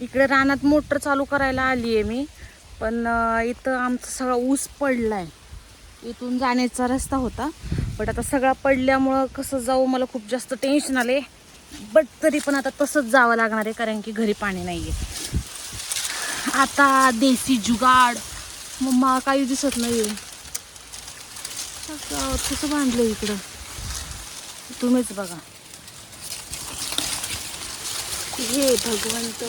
इकडे रानात मोटर चालू करायला आली आहे मी पण इथं आमचा सगळा ऊस पडलाय. इथून जाण्याचा रस्ता होता बट आता सगळा पडल्यामुळं कसं जाऊ मला खूप जास्त टेन्शन आले बट तरी पण आता तसंच जावं लागणार आहे कारण की घरी पाणी नाही आहे आता देसी जुगाड मम्मा काही दिसत नाही कसं बांधलं इकडं. तुम्हीच बघा. हे भगवंत.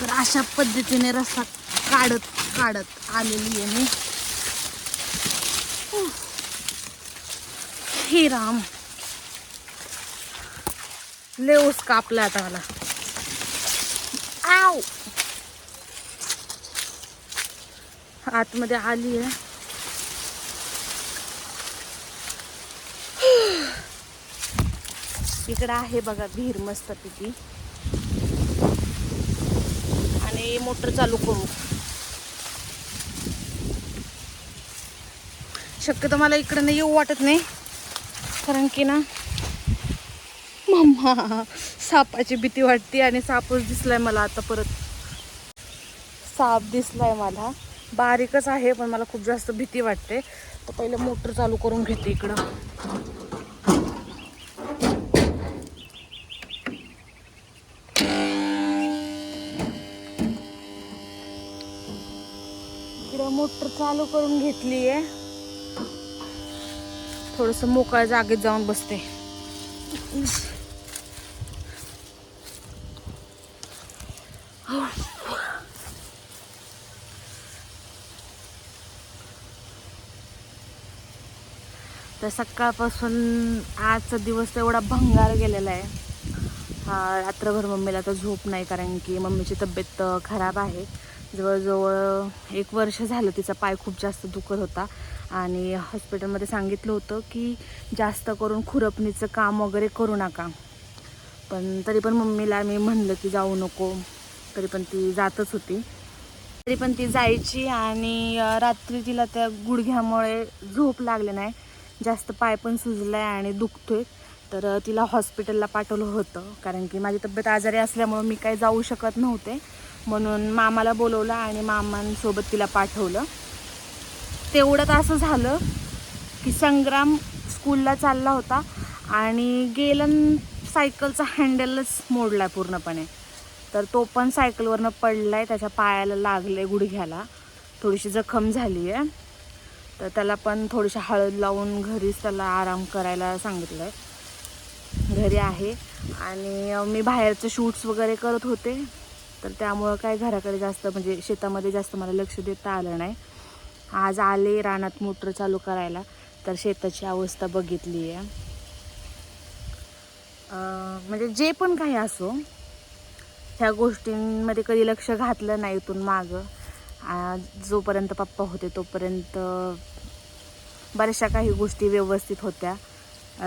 तर अशा पद्धतीने रस्ता काढत काढत आलेली आहे मी. हे राम. लेऊस कापला आता मला. आव. आतमध्ये आली आहे. इकडं आहे बघा विहीर मस्त पैकी आणि मोटर चालू करू. शक्यतो मला इकडं नाही येऊ वाटत नाही. कारण की ना मम्मा सापाची भीती वाटते आणि सापच दिसलाय मला आता परत. साप दिसलाय मला. बारीकच आहे पण मला खूप जास्त भीती वाटते. तर पहिलं मोटर चालू करून घेते इकडं. चालू करून घेतली आहे थोडस मोकळ्या जागेत जाऊन बसते. तर सकाळपासून आजचा दिवस एवढा भंगार गेलेला आहे. हा रात्रभर मम्मीला तर झोप नाही कारण की मम्मीची तब्येत खराब आहे. जवळजवळ एक वर्ष झालं तिचा पाय खूप जास्त दुखत होता. आणि हॉस्पिटलमध्ये सांगितलं होतं की जास्त करून खुरपणीचं काम वगैरे करू नका. पण तरी पण मम्मीला मी म्हणलं की जाऊ नको. तरी पण ती जातच होती. तरी पण ती जायची आणि रात्री तिला त्या गुडघ्यामुळे झोप लागले नाही. जास्त पाय पण सुजलाय आणि दुखतोय. तर तिला हॉस्पिटलला पाठवलं होतं. कारण की माझी तब्येत आजारी असल्यामुळं मी काही जाऊ शकत नव्हते. म्हणून मामाला बोलवलं आणि मामांसोबत तिला पाठवलं. तेवढंच असं झालं की संग्राम स्कूलला चालला होता आणि गेलं सायकलचा हँडलच मोडला पूर्णपणे. तर तो पण सायकलवरनं पडला आहे त्याच्या पायाला लागले गुडघ्याला. थोडीशी जखम झाली आहे तर त्याला पण थोडीशी हळद लावून घरीच त्याला आराम करायला सांगितलं आहे घरी आहे. आणि मी बाहेरचे शूट्स वगैरे करत होते. तर त्यामुळं काय घराकडे जास्त म्हणजे शेतामध्ये जास्त मला लक्ष देता आलं नाही. आज आले रानात मोटर चालू करायला तर शेताची अवस्था बघितली आहे म्हणजे जे पण काही असो ह्या गोष्टींमध्ये कधी लक्ष घातलं नाही इथून मागं. जोपर्यंत पप्पा होते तोपर्यंत बऱ्याचशा काही गोष्टी व्यवस्थित होत्या.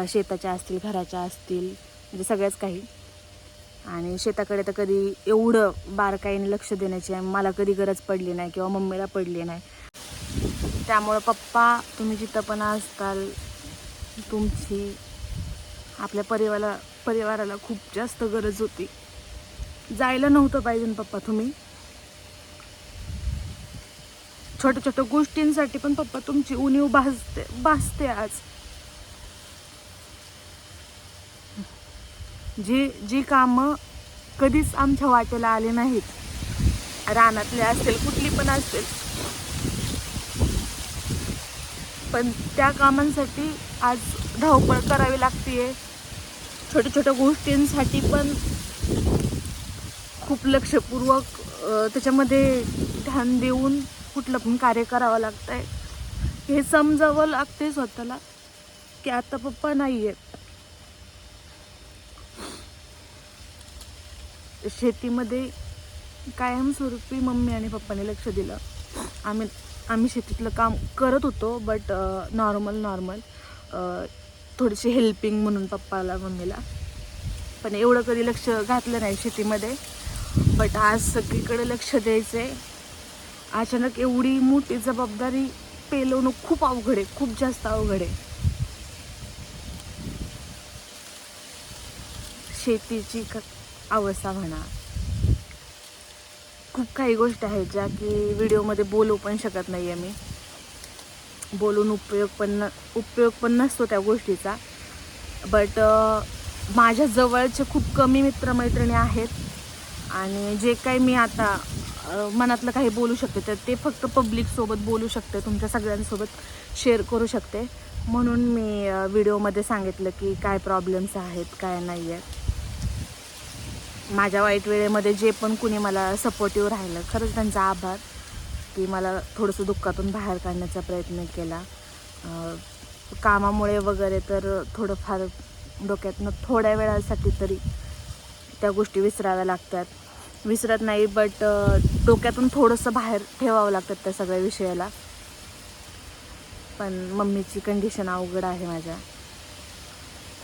शेताच्या असतील घराच्या असतील म्हणजे सगळ्याच काही. आणि शेताकडे तर कधी एवढं बारकाईने लक्ष देण्याची मला कधी गरज पडली नाही किंवा मम्मीला पडली नाही. त्यामुळं पप्पा तुम्ही जिथं पण असताल तुमची आपल्या परिवाराला परिवाराला खूप जास्त गरज होती. जायला नव्हतं पाहिजे पप्पा तुम्ही. छोट्या छोट्या गोष्टींसाठी पण पप्पा तुमची उणीव भासते भासते आज. जी जी कामं कधीच आमच्या वाटेला आले नाहीत. रानातले असतील कुठली पण असतील. पण त्या कामांसाठी आज धावपळ करावी लागतीये. छोट्या छोट्या गोष्टींसाठी पण खूप लक्षपूर्वक त्याच्यामध्ये ध्यान देऊन कुठलं पण कार्य करावं लागतंय. हे समजावं लागते स्वतःला की आता पप्पा नाही आहेत शेतीमध्ये कायमस्वरूपी मम्मी आणि पप्पाने लक्ष दिलं. आम्ही आम्ही शेतीतलं काम करत होतो बट नॉर्मल नॉर्मल थोडीशी हेल्पिंग म्हणून पप्पाला मम्मीला. पण एवढं कधी लक्ष घातलं नाही शेतीमध्ये. बट आज सगळीकडे लक्ष द्यायचं आहे अचानक एवढी मोठी जबाबदारी पेलवणं खूप अवघड आहे खूप जास्त अवघड आहे. शेतीची अवस्था म्हणा. खूप काही गोष्टी आहेत ज्या की व्हिडिओमध्ये बोलू पण शकत नाही आहे मी. बोलून उपयोग पण न उपयोग पण नसतो त्या गोष्टीचा. बट माझ्या जवळचे खूप कमी मित्रमैत्रिणी आहेत. आणि जे काही मी आता मनातलं काही बोलू शकते तर ते फक्त पब्लिकसोबत बोलू शकते तुमच्या सगळ्यांसोबत शेअर करू शकते. म्हणून मी व्हिडिओमध्ये सांगितलं की काय प्रॉब्लेम्स आहेत काय नाही आहेत माझ्या वाईट वेळेमध्ये जे पण कुणी मला सपोर्टिव्ह राहिलं खरंच त्यांचा आभार की मला थोडंसं दुःखातून बाहेर काढण्याचा प्रयत्न केला. कामामुळे वगैरे तर थोडंफार डोक्यातनं थोड्या वेळासाठी तरी त्या गोष्टी विसराव्या लागतात. विसरत नाही बट डोक्यातून थोडंसं बाहेर ठेवावं लागतात त्या सगळ्या विषयाला. पण मम्मीची कंडिशन अवघड आहे माझ्या.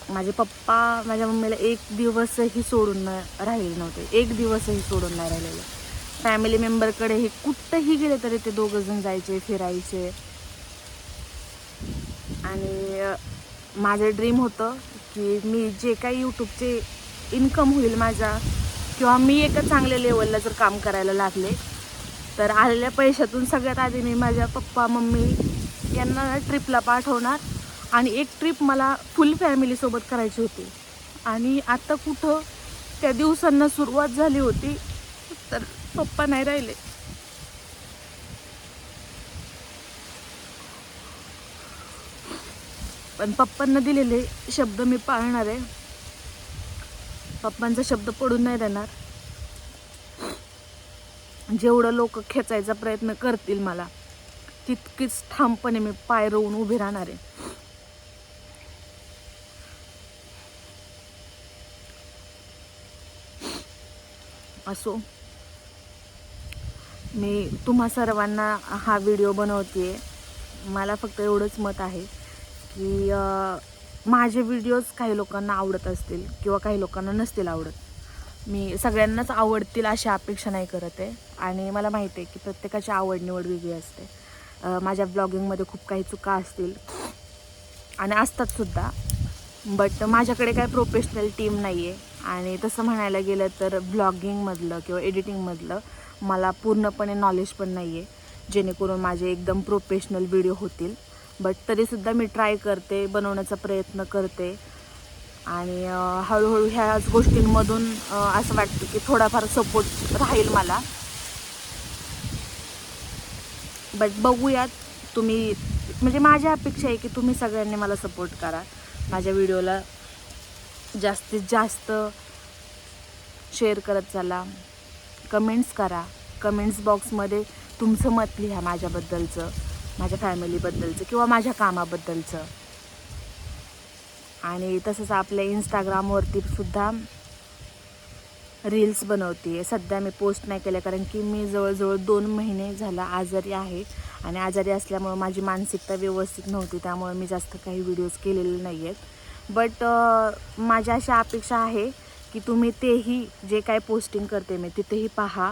माझे पप्पा माझ्या मम्मीला एक दिवसही सोडून न राहिले नव्हते. एक दिवसही सोडून नाही राहिलेले. फॅमिली मेंबरकडे हे कुठंही गेले तरी ते दोघंजण जायचे फिरायचे. आणि माझं ड्रीम होतं की मी जे काही यूट्यूबचे इन्कम होईल माझा किंवा मी एका चांगल्या लेवलला जर काम करायला लागले तर आलेल्या पैशातून सगळ्यात आधी मी माझ्या पप्पा मम्मी यांना ट्रिपला पाठवणार. आणि एक ट्रिप मला फुल फॅमिलीसोबत करायची होती. आणि आता कुठं त्या दिवसांना सुरुवात झाली होती तर पप्पा नाही राहिले. पण पप्पांना दिलेले शब्द मी पाळणार आहे. पप्पांचा शब्द पडून नाही देणार. जेवढं लोक खेचायचा प्रयत्न करतील मला तितकीच ठामपणे मी पाय रोवून उभी राहणार आहे. असो. मी तुम्हा सर्वांना हा व्हिडिओ बनवते मला फक्त एवढंच मत आहे की माझे व्हिडिओज काही लोकांना आवडत असतील किंवा काही लोकांना नसतील आवडत. मी सगळ्यांनाच आवडतील अशी अपेक्षा नाही करत आहे. आणि मला माहिती आहे की प्रत्येकाची आवड निवड वेगळी असते. माझ्या ब्लॉगिंगमध्ये खूप काही चुका असतील. आणि असतातसुद्धा बट माझ्याकडे काय प्रोफेशनल टीम नाही आहे आणि तसं म्हणायला गेलं तर ब्लॉगिंगमधलं किंवा एडिटिंगमधलं मला पूर्णपणे नॉलेज पण नाही आहे जेणेकरून माझे एकदम प्रोफेशनल व्हिडिओ होतील. बट तरीसुद्धा मी ट्राय करते बनवण्याचा प्रयत्न करते. आणि हळूहळू ह्याच गोष्टींमधून असं वाटतं की थोडाफार सपोर्ट राहील मला. बट बघूयात तुम्ही म्हणजे माझी अपेक्षा आहे की तुम्ही सगळ्यांनी मला सपोर्ट करा. माझ्या व्हिडिओला जास्तीत जास्त शेअर करत चला. कमेंट्स करा. कमेंट्स बॉक्समध्ये तुमचं मत लिहा माझ्याबद्दलचं माझ्या फॅमिलीबद्दलचं किंवा माझ्या कामाबद्दलचं. आणि तसंच आपल्या इंस्टाग्रामवरती सुद्धा रील्स बनवते सध्या मी पोस्ट नाही केल्या कारण की मी जवळजवळ दोन महिने झाला आजारी आहे. आणि आजारी असल्यामुळं माझी मानसिकता व्यवस्थित नव्हती. त्यामुळे मी जास्त काही व्हिडिओज केलेले नाही आहेत बट माझ्या अशा अपेक्षा आहे की तुम्ही तेही जे काय पोस्टिंग करते मी तिथेही पहा.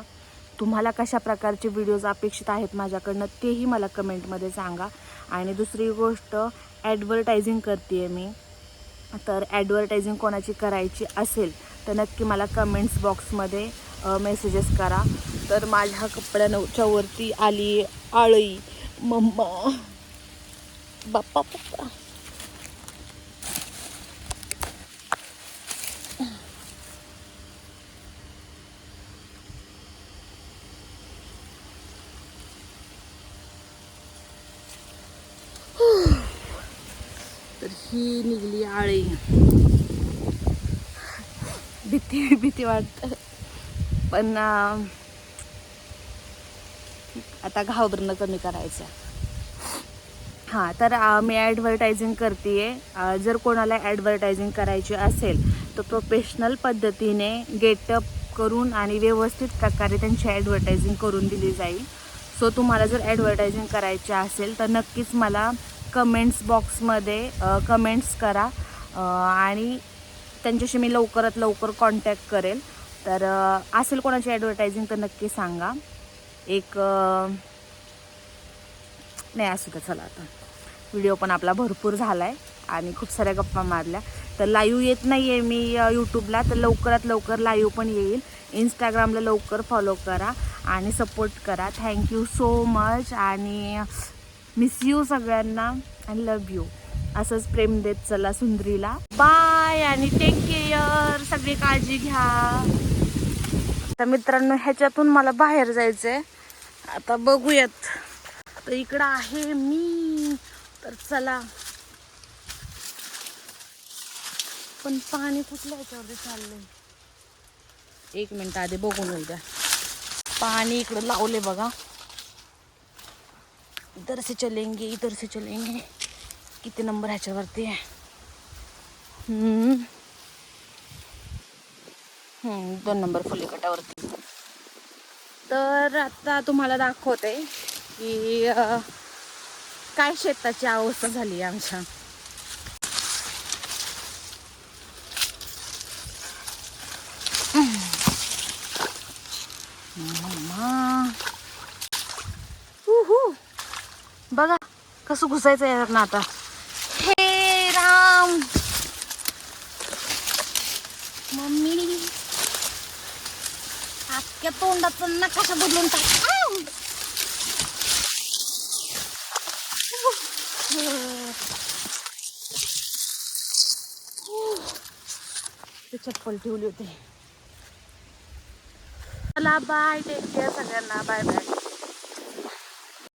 तुम्हाला कशा प्रकारचे व्हिडिओज अपेक्षित आहेत माझ्याकडनं तेही मला कमेंटमध्ये सांगा. आणि दुसरी गोष्ट ॲडव्हर्टायझिंग करते आहे मी. तर ॲडव्हर्टायझिंग कोणाची करायची असेल तर नक्की मला कमेंट्स बॉक्समध्ये मेसेजेस करा. तर माझ्या कपड्यांच्या वरती आली आळी मम्मा. बाप्पा पप्पा. ही निघली आळी. भीती भीती वाटत. पण आता घाबरणं कमी करायचं हां तर मी ॲडव्हर्टायझिंग करते आहे जर कोणाला ॲडव्हर्टायझिंग करायची असेल तर प्रोफेशनल पद्धतीने गेटअप करून आणि व्यवस्थित प्रकारे त्यांची ॲडव्हर्टायझिंग करून दिली जाईल. सो तुम्हाला जर ॲडव्हर्टायझिंग करायची असेल तर नक्कीच मला कमेंट्स बॉक्समध्ये कमेंट्स करा. आणि त्यांच्याशी मी लवकरात लवकर कॉन्टॅक्ट करेल. तर असेल कोणाची ॲडव्हर्टायझिंग तर नक्की सांगा. एक नाही असू द्या चला आता. व्हिडिओ पण आपला भरपूर झाला आहे आणि खूप साऱ्या गप्पा मारल्या. तर लाईव्ह येत नाही आहे मी यूट्यूबला तर लवकरात लवकर लाईव्ह पण येईल. इंस्टाग्रामला लवकर फॉलो करा आणि सपोर्ट करा. थँक्यू सो मच आणि मिस यू सगळ्यांना. आणि लव यू असंच प्रेम देत चला सुंदरीला. बाय आणि टेक केअर सगळी काळजी घ्या. तर मित्रांनो ह्याच्यातून मला बाहेर जायचंय. आता बघूयात. तर इकडं आहे मी. तर चला. पण पाणी कुठल्या ह्याच्यावरती चाललंय. एक मिनिट आधी बघून होऊ द्या. पाणी इकडं लावले बघा. इधर से चलेंगे इधर से चलेंगे। किती नंबर ह्याच्यावरती आहे दोन नंबर फुलेकटावरती तर आता तुम्हाला दाखवते की काय शेताची अवस्था झाली आहे आमच्या मम्मा. उहू. बघा कसं घुसायचं यार ना आता? हे राम. मम्मी. अख्ख्या तोंडाचं नकाशा बदलून टाक. चप्पल ठेवली होती. चला बाय टेक केअर सगळ्यांना. Bye bye